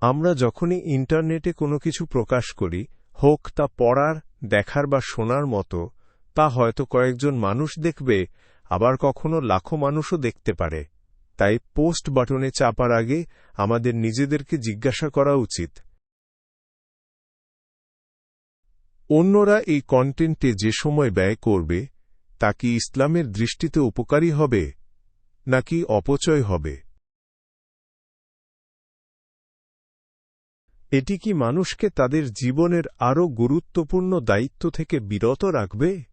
আমরা যখনই ইন্টারনেটে কোনো কিছু প্রকাশ করি, হোক তা পড়ার, দেখার বা শোনার মতো, তা হয়তো কয়েকজন মানুষ দেখবে, আবার কখনো লাখো মানুষও দেখতে পারে। তাই পোস্ট বাটনে চাপার আগে আমাদের নিজেদেরকে জিজ্ঞাসা করা উচিত। অন্যরা এই কন্টেন্টে যে সময় ব্যয় করবে, তা কি ইসলামের দৃষ্টিতে উপকারী হবে, নাকি অপচয় হবে? এটি কি মানুষকে তাদের জীবনের আরও গুরুত্বপূর্ণ দায়িত্ব থেকে বিরত রাখবে?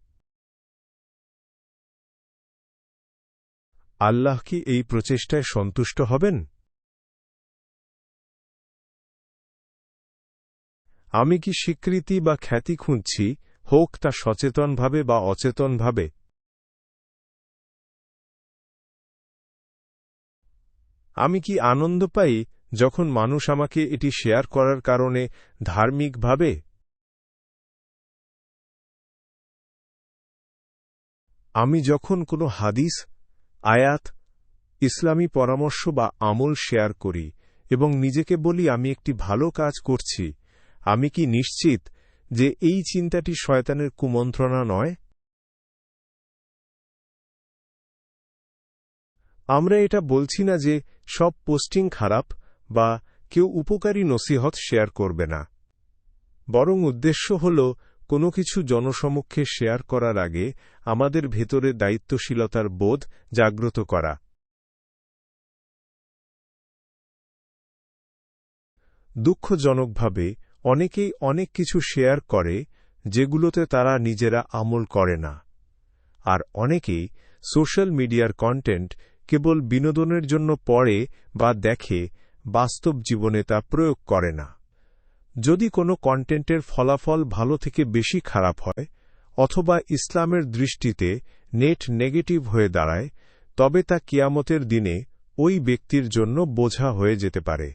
আল্লাহ কি এই প্রচেষ্টায় সন্তুষ্ট হবেন? আমি কি স্বীকৃতি বা খ্যাতি খুঁজছি, হোক তা সচেতনভাবে বা অচেতনভাবে? আমি কি আনন্দ পাই যখন মানুষ আমাকে এটি শেয়ার করার কারণে ধার্মিকভাবে আমি যখন কোনো হাদিস, আয়াত, ইসলামী পরামর্শ বা আমল শেয়ার করি এবং নিজেকে বলি আমি একটি ভালো কাজ করছি, আমি কি নিশ্চিত যে এই চিন্তাটি শয়তানের কুমন্ত্রণা নয়? আমরা এটা বলছি না যে সব পোস্টিং খারাপ বা কেউ উপকারী নসিহত শেয়ার করবে না। বরং উদ্দেশ্য হল, কোনো কিছু জনসমক্ষে শেয়ার করার আগে আমাদের ভেতরে দায়িত্বশীলতার বোধ জাগ্রত করা। দুঃখজনকভাবে, অনেকেই অনেক কিছু শেয়ার করে, যেগুলোতে তারা নিজেরা আমল করে না। আর অনেকেই সোশ্যাল মিডিয়ার কন্টেন্ট কেবল বিনোদনের জন্য পড়ে বা দেখে বাস্তব জীবনে তা প্রয়োগ করে না। যদি কোনো কন্টেন্টের ফলাফল ভালো থেকে বেশি খারাপ হয়, অথবা ইসলামের দৃষ্টিতে নেট নেগেটিভ হয়ে দাঁড়ায়, তবে তা কিয়ামতের দিনে ওই ব্যক্তির জন্য বোঝা হয়ে যেতে পারে।